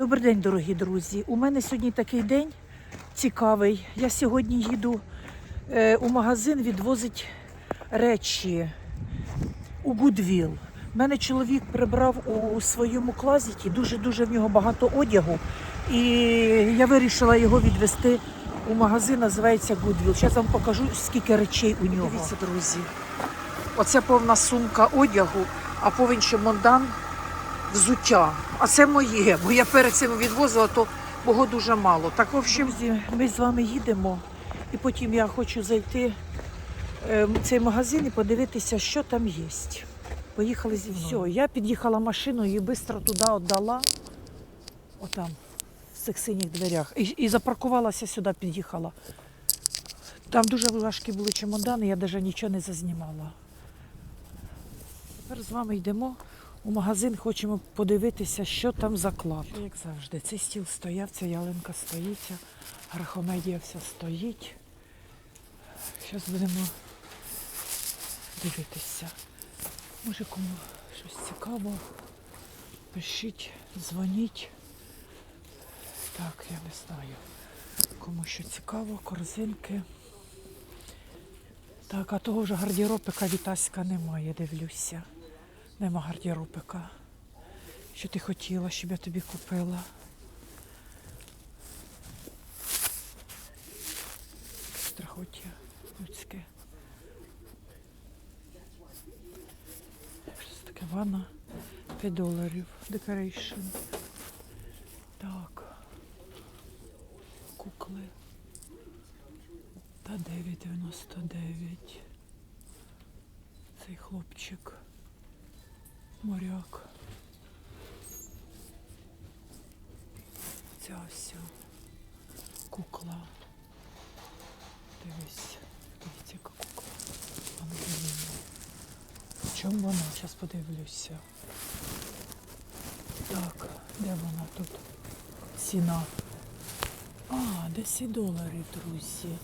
Добрий день, дорогі друзі. У мене сьогодні такий день цікавий. Я сьогодні їду е, у магазин відвозить речі у Гудвіл. У мене чоловік прибрав у своєму клазіті дуже-дуже в нього багато одягу. І я вирішила його відвести у магазин, називається Гудвіл. Зараз вам покажу, скільки речей у нього. Дивіться, друзі. Оце повна сумка одягу, а повен чемодан взуття. А це моє, бо я перед цим відвозила, то було дуже мало. Так, в общем, друзі, ми з вами їдемо, і потім я хочу зайти е, в цей магазин і подивитися, що там є. Поїхали зі мною. Все, я під'їхала машиною і швидко туди віддала. Отам, в цих синіх дверях. І, і запаркувалася сюди, під'їхала. Там дуже важкі були чемодани, я навіть нічого не зазнімала. Тепер з вами йдемо у магазин, хочемо подивитися, що там за клад. Як завжди, цей стіл стояв, ця ялинка стоїть, ця грахомедія вся стоїть. Зараз будемо дивитися. Може кому щось цікаво. Пишіть, дзвоніть. Так, я не знаю. Кому що цікаво, корзинки. Так, а того вже гардеробика вітаська немає, дивлюся. Нема гардіробика. Що ти хотіла, щоб я тобі купила? Страхоття людське. Щось таке ванна. 5 доларів. Декорейшн. Так. Кукли. Та 9,99. Цей хлопчик. Моряк. Ця ся кукла. Дивись, дивіться, яка кукла. Ангеліна. В чому вона? Зараз подивлюся. Так, де вона тут? Ціна. А, 10 доларів, друзі.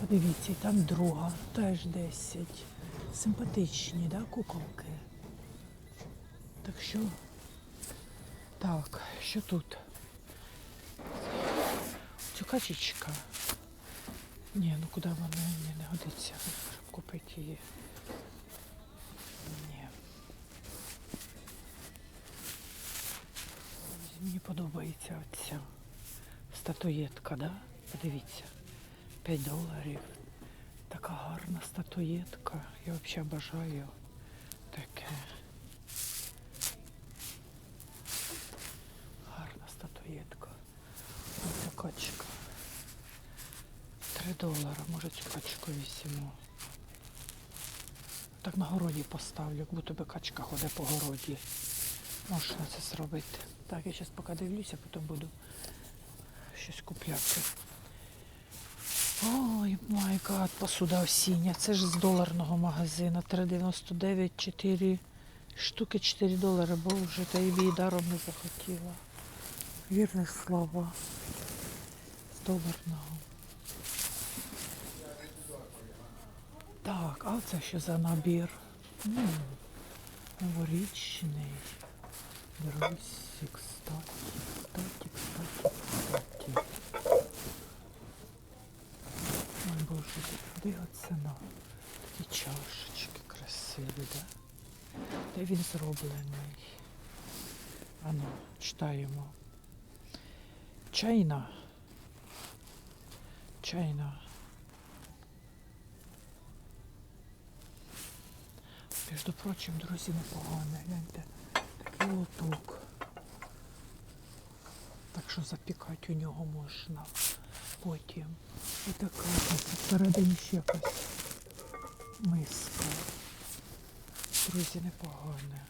Подивіться, там друга, теж 10. Симпатичні, да, куколки? Так що? Так, що тут? Цю качечка. Ні, ну куди вона Ні, не годиться, щоб купити її. Ні. Мені подобається оця статуєтка, да? Подивіться. 5 доларів. Така гарна статуєтка. Я взагалі бажаю таке. Статуєтка. Ось качка. 3 долара. Може цю качку візьму. Так на городі поставлю, як будто би качка ходить по городі. Можна це зробити. Так, я зараз поки дивлюся, потім буду щось купляти. Ой, май гад, посуда осіння. Це ж з доларного магазину. 3,99, 4 штуки 4 долари. Боже, та і даром не захотіла. Вірне слово. З доларного. Так, а це що за набір? М, Новорічний. Друзі, кстати, кстати, кстати, кстати. Ой, Боже, де ціна? Такі чашечки красиві, да? Де він зроблений? Ану, читаємо. Чайна. Чайна. Між прочим, друзі, непогано. Гляньте, такий лоток. Так що запікати у нього можна. Потім отака ось всередині ще якась миска. Друзі, непогане.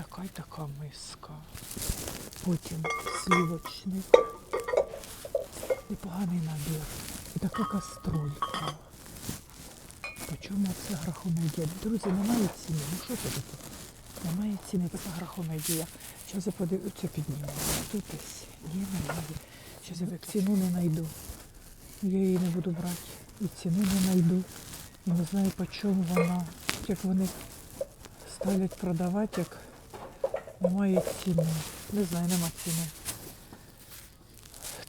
Така й така миска. Потім слівочник. Непоганий набір. І така каструлька. По чому це грахомедія? Друзі, немає ціни. Ну що це таке? Немає ціни, така грахомедія. Зараз я подивлюся підніму. Тут десь. Ні, немає. Зараз я ціну не знайду. Я її не буду брати. І ціну не знайду. І не знаю по чому вона. Як вони ставлять продавати, як немає ціни. Не знаю, нема ціни.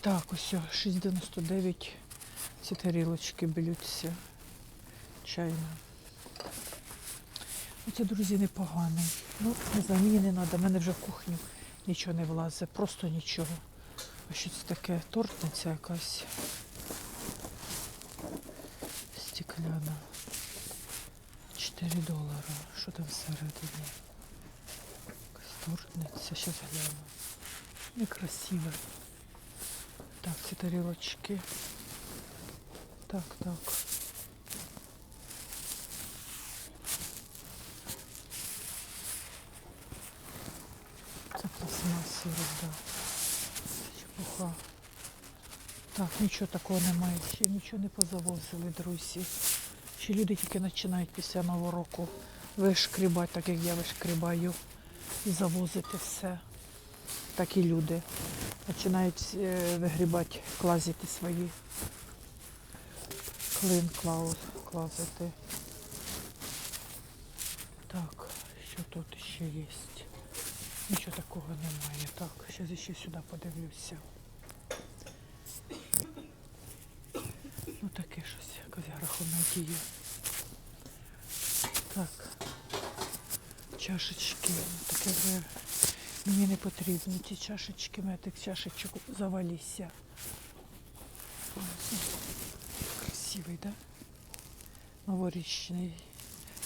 Так, ось 6,99 ці тарілочки б'ються. Чайна. Оце, друзі, непоганий. Ну, не знаю, мені не треба, в мене вже в кухню нічого не влазить, просто нічого. А що це таке? Тортниця якась. Стекляна. 4 долара. Що там всередині? Тортниця, зараз гляну. Некрасиве. Так, ці тарілочки. Так, так. Це пластмасові, да. Чепуха. Так, нічого такого немає. Ще нічого не позавозили, друзі. Ще люди тільки починають після Нового року вишкрібати, так як я вишкрібаю, і завозити все. Так і люди починають е, вигрібати, клазити свої клин клазити. Так, що тут ще є? Нічого такого немає. Так, зараз ще сюди подивлюся. Ну таке щось, якась грахомедія. Так. Чашечки. Таке вже мені не потрібно. Ті чашечки, мене тих чашечок завалися. Ось. Красивий, так? Да? Новорічний.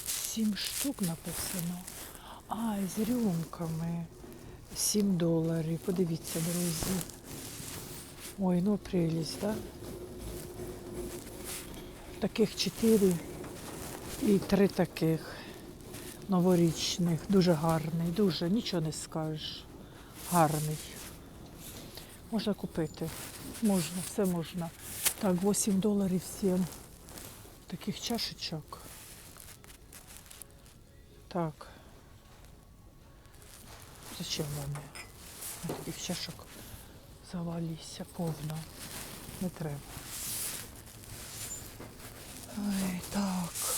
Сім штук написано. А, з рюмками. 7 доларів. Подивіться, друзі. Ой, ну прелість, так? Да? Таких 4 і 3 таких новорічних. Дуже гарний, дуже, нічого не скажеш. Гарний. Можна купити. Можна, все можна. Так, 8 доларів 7 таких чашечок. Так. Зачем вони? Таких чашок завалися повно. Не треба. Ой, так.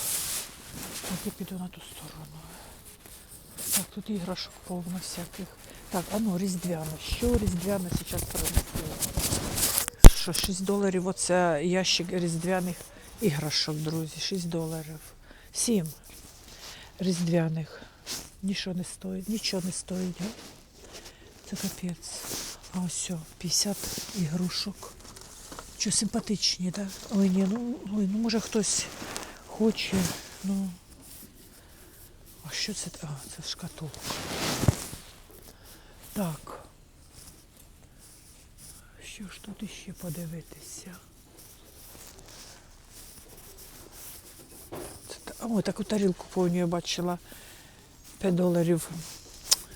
Так, я піду на ту сторону. Так, тут іграшок повно всяких. Так, а ну, різдвяно. Що різдвяно зараз принесли? Що, 6 доларів, оце ящик різдвяних іграшок, друзі. 6 доларів. 7 різдвяних. Нічого не стоїть, нічого не стоїть. га? Це капець. А ось що, 50 ігрушок. Що симпатичні, так? Да? Ой, ні, ну, ой, ну може хтось хоче, ну. А що це? А, це шкатулка. Так. Що ж тут іще подивитися? Це, о, таку тарілку повню я бачила. 5 доларів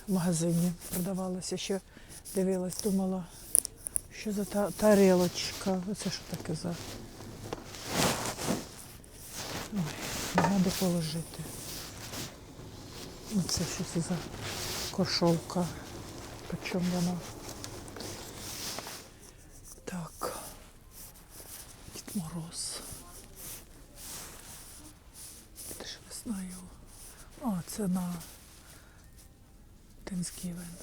в магазині продавалася. Ще дивилась, думала, що за та тарілочка. Оце що таке за. Ой, де положити. Оце що це за кошовка. Почому вона? Так. Дід Мороз. Теж не знаю. А, це на Thanksgiving.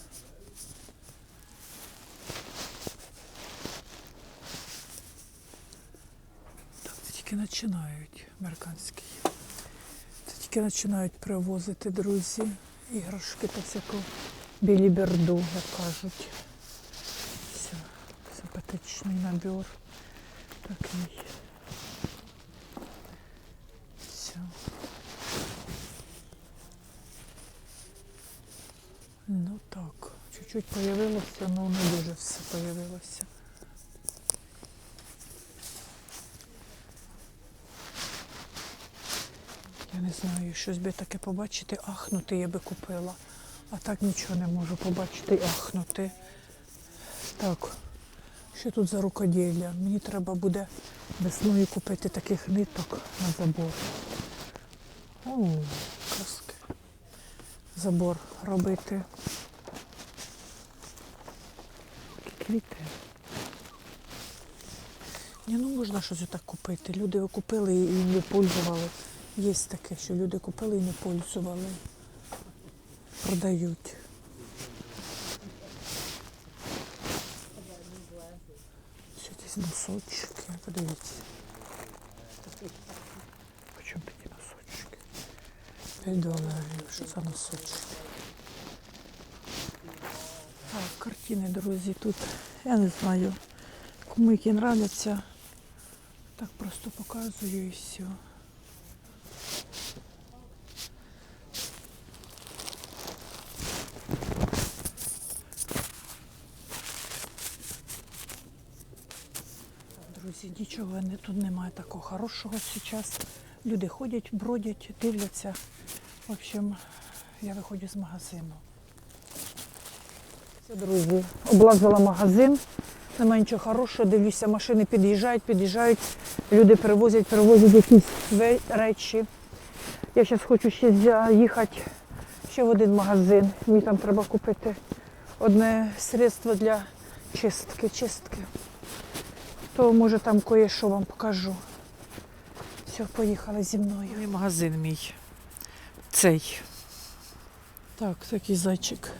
Так, це тільки починають американські. Тільки починають привозити, друзі, іграшки та всяку біліберду, як кажуть. Все, симпатичний набір. Такий. Все. Ну так, чуть-чуть появилося, але не дуже все появилося. Знаю, щось би таке побачити, ахнути я би купила. А так нічого не можу побачити ахнути. Так, що тут за рукоділля? Мені треба буде весною купити таких ниток на забор. О, краски. Забор робити. Такі квіти. Ні, ну можна щось отак купити. Люди купили і не пользували. Є таке, що люди купили і не пользували. Продають. Носочки. Подивіться. Почому такі носочки? 5 доларів. Що за носочки? Так, картини, друзі, тут. Я не знаю. Кому які нравляться. Так просто показую і все. Друзі, нічого не, тут немає такого хорошого зараз. Люди ходять, бродять, дивляться. В общем, я виходжу з магазину. Це, друзі, облазила магазин. Немає нічого хорошого, дивлюся, машини під'їжджають, під'їжджають, люди перевозять, перевозять якісь речі. Я зараз хочу ще заїхати ще в один магазин. Мені там треба купити одне средство для чистки, чистки. То може там кое-що вам покажу. Все, поїхали зі мною. І магазин мій. Цей. Так, такий зайчик.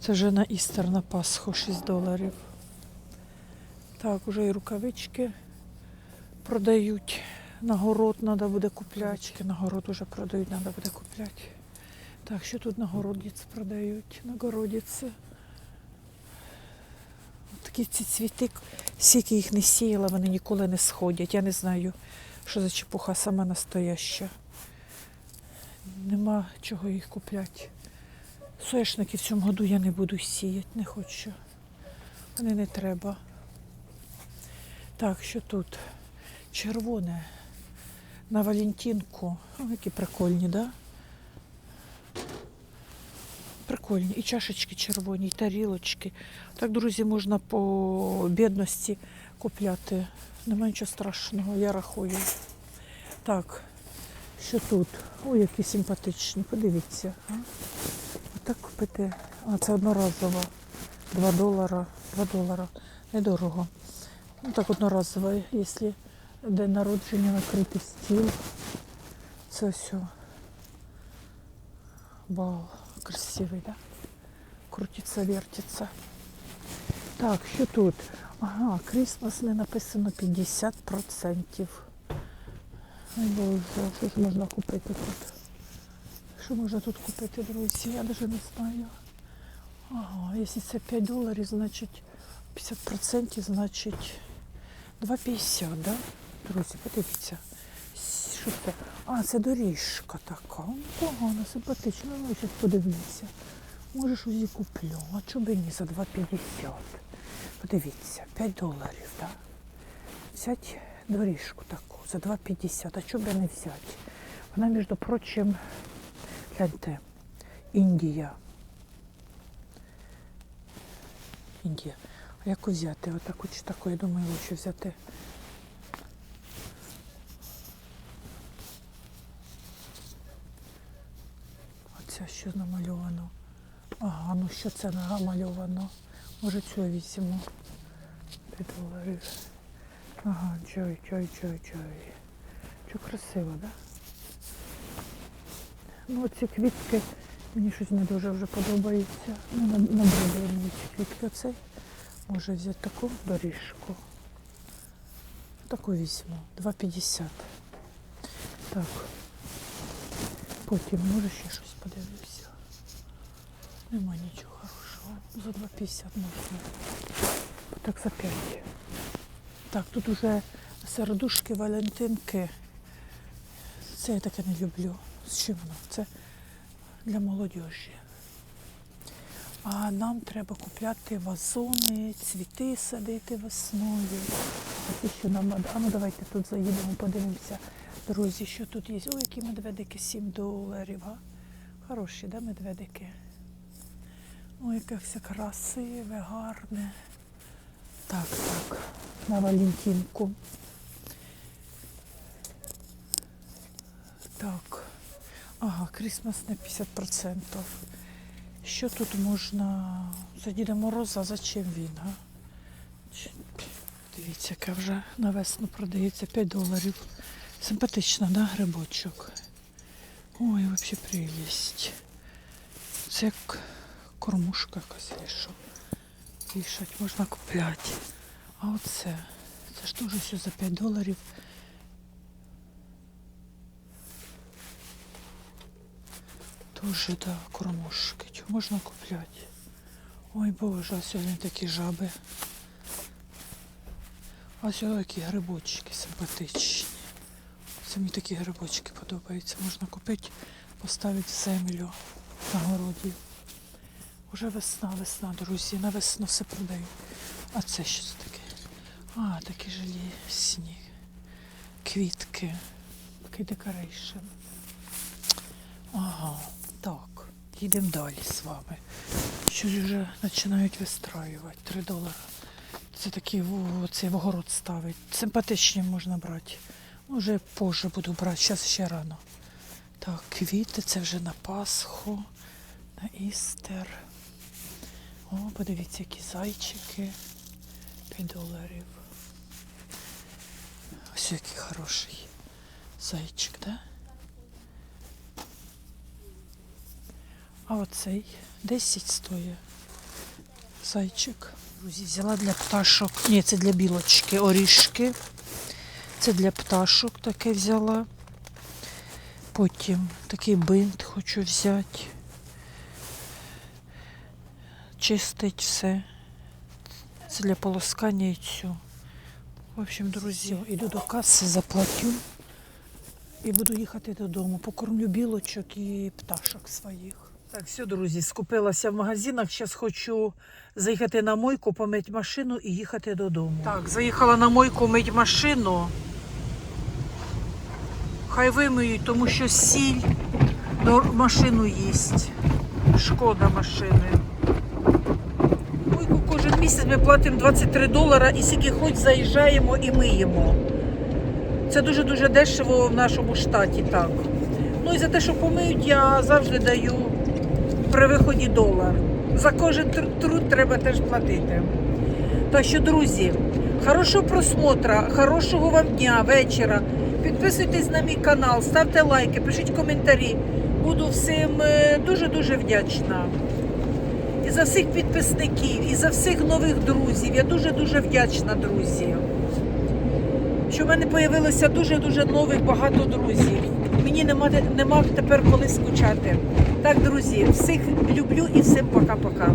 Це вже на Істер на Пасху 6 доларів. Так, уже і рукавички продають. На город треба буде купляти. На город вже продають, треба буде купляти. Так, що тут на городіці продають? На городіці. Такі ці цвіти, скільки їх не сіяла, вони ніколи не сходять. Я не знаю, що за чепуха сама настояща. Нема чого їх купляти. Соняшники в цьому году я не буду сіяти, не хочу. Вони не треба. Так, що тут? Червоне. На Валентинку. О, які прикольні, да? Прикольні. І чашечки червоні, і тарілочки. Так, друзі, можна по бідності купляти. Нема нічого страшного, я рахую. Так, що тут? Ой, які симпатичні, подивіться. Отак купити. А, це одноразово. 2 долара. 2 долара. Недорого. Ну так одноразово, якщо день народження накритий стіл. Це все. Вау, красивий, да? Крутиться, вертиться. Так, що тут? Ага, Крісмас не написано 50%. Ой, Боже, що ж можна купити тут? Що можна тут купити, друзі? Я навіть не знаю. Ага, якщо це 5 доларів, значить 50%, значить 2,50, да? Друзі, подивіться. Що? А, це доріжка така. Погано, симпатично. Ну, зараз подивлюся. Може, щось і куплю. А і ні за 2,50? Подивіться, 5 доларів, так? Взять доріжку таку за 2,50. А чого б не взяти? Вона, між прочим, гляньте, Індія. Індія. А яку взяти? Отаку чи таку, я думаю, лучше взяти. Оце що намальовано. Ага, ну що це намальовано? Може цю візьму. 5 доларів. Ага, чай, чай, чай, чай. Що красиво, так? Да? Ну, ці квітки мені щось не дуже вже подобається. Ну, на- набридли мені ці квітки. Оцей може взяти таку доріжку. Таку візьму. 2,50. Так. Потім може ще щось подивлюся. Нема нічого хорошого. За 2,50 можна. Так за 5. Так, тут уже сердушки, валентинки. Це я таке не люблю. З чим воно? Це для молодіжі. А нам треба купляти вазони, цвіти садити весною. А що нам. А ну давайте тут заїдемо, подивимося. Друзі, що тут є? Ой, які медведики 7 доларів. А? Хороші, да, медведики? Ой, яке все красиве, гарне. Так, так, на Валентинку. Так. Ага, Крісмас на 50%. Що тут можна за Діда Мороза, зачем він? А? Дивіться, яка вже на весну продається 5 доларів. Симпатично, да, грибочок? Ой, взагалі прелість. Це як кормушка якась що. Вішать можна купляти. А оце, це ж теж все за 5 доларів. Тоже, да, кормушки. Чого можна купляти? Ой Боже, а сьогодні такі жаби. А сьогодні такі грибочки симпатичні. Це мені такі грибочки подобаються. Можна купити, поставити в землю на городі. Уже весна, весна, друзі, на весну все продають. А це що це таке? А, такі желісні квітки. Такий декорейшн. Ага, так. Їдемо далі з вами. Щось вже починають вистраювати. 3 долари. Це такий в- цей в огород ставить. Симпатичні можна брати. Вже позже буду брати, зараз ще рано. Так, квіти, це вже на Пасху, на Істер. О, подивіться, які зайчики. 5 доларів. Ось який хороший зайчик, да? А оцей 10 стоїть. Зайчик. Друзі, взяла для пташок. Ні, це для білочки. Орішки. Це для пташок таке взяла. Потім такий бинт хочу взяти. Чистить все. Це для полоскання яйцю. В общем, друзі, іду до каси, заплатю і буду їхати додому. Покормлю білочок і пташок своїх. Так, все, друзі, скупилася в магазинах. Зараз хочу заїхати на мойку, помити машину і їхати додому. Так, заїхала на мойку мити машину. Хай вимиють, тому що сіль машину їсть. Шкода машини. Мойку кожен місяць ми платимо 23 долара і скільки хоч заїжджаємо і миємо. Це дуже-дуже дешево в нашому штаті так. Ну і за те, що помиють, я завжди даю при виході долар. За кожен труд треба теж платити. Так що, друзі, хорошого просмотра, хорошого вам дня, вечора. Підписуйтесь на мій канал, ставте лайки, пишіть коментарі. Буду всім е, дуже-дуже вдячна. І за всіх підписників, і за всіх нових друзів. Я дуже-дуже вдячна, друзі. Що в мене з'явилося дуже-дуже нових багато друзів. Мені нема, нема тепер коли скучати. Так, друзі, всіх люблю і всім пока-пока.